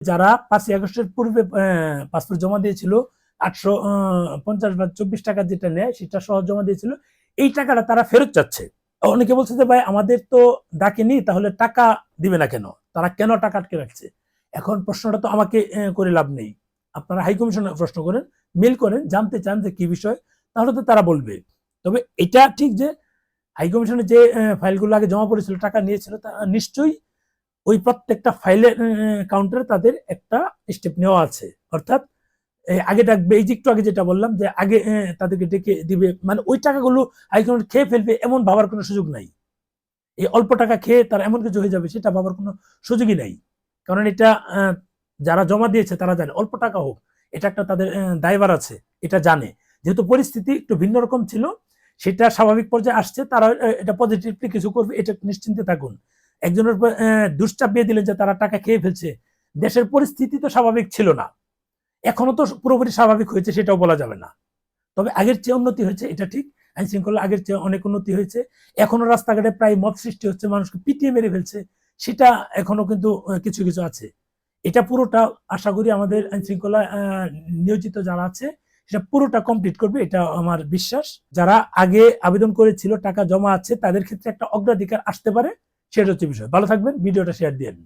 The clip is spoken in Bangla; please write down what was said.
যারা পাঁচই আগস্টের পূর্বে পাসপোর্ট জমা দিয়েছিল, আটশো পঞ্চাশ বা চব্বিশ টাকা যেটা নেয়, সেটা সহ জমা দিয়েছিল, এই টাকাটা তারা ফেরত চাচ্ছে। অনেকে বলছে যে, ভাই, আমাদের তো ডাকেনি, তাহলে টাকা দিবে না কেন? তারা কেন টাকা আটকে রাখছে? এখন প্রশ্নটা তো আমাকে করে লাভ নেই। আপনারা হাই কমিশনে প্রশ্ন করেন, মেল করেন, জানতে চান যে কি বিষয়, তাহলে তো তারা বলবে। তবে এটা ঠিক যে, হাই কমিশনে যে ফাইলগুলো আগে জমা পড়েছিল, টাকা নিয়েছিল, তা নিশ্চয়ই ওই প্রত্যেকটা ফাইলের কাউন্টারে তাদের একটা স্টেপ নেওয়া আছে। অর্থাৎ আগে ডাকবে এই যে একটু আগে যেটা বললাম যে আগে তাদেরকে ডেকে দিবে মানে ওই টাকাগুলো হাইকমান্ড খেয়ে ফেলবে এমন ভাবার কোনো সুযোগ নাই। এই অল্প টাকা খেয়ে তার এমন কিছু হয়ে যাবে সেটা ভাবার কোনো সুযোগই নাই। কারণ এটা যারা জমা দিয়েছে তারা জানে অল্প টাকা হোক এটা একটা তাদের আহ, দায়ভার আছে এটা জানে। যেহেতু পরিস্থিতি একটু ভিন্ন রকম ছিল সেটা স্বাভাবিক পর্যায়ে আসছে তারা এটা পজিটিভলি কিছু করবে এটা নিশ্চিন্তে থাকুন। একজনের দিয়ে দিলেন যে তারা টাকা খেয়ে ফেলছে। দেশের পরিস্থিতি তো স্বাভাবিক ছিল না। এখনও তো পুরোপুরি স্বাভাবিক হয়েছে, সেটাও বলা যাবে না। তবে আগের চেয়ে উন্নতি হয়েছে, এটা ঠিক। আইন শৃঙ্খলা আগের চেয়ে অনেক উন্নতি হয়েছে। এখনও রাস্তাঘাটে প্রায় মত সৃষ্টি হচ্ছে, মানুষকে পিটিয়ে মেরে ফেলছে। সেটা এখনও কিন্তু কিছু কিছু আছে। এটা পুরোটা আশা করি আমাদের আইন শৃঙ্খলা নিয়োজিত যারা আছে, সেটা পুরোটা কমপ্লিট করবে, এটা আমার বিশ্বাস। যারা আগে আবেদন করেছিল, টাকা জমা আছে, তাদের ক্ষেত্রে একটা অগ্রাধিকার আসতে পারে। সেটা হচ্ছে বিষয়। ভালো থাকবেন ভিডিওটা শেয়ার দিন।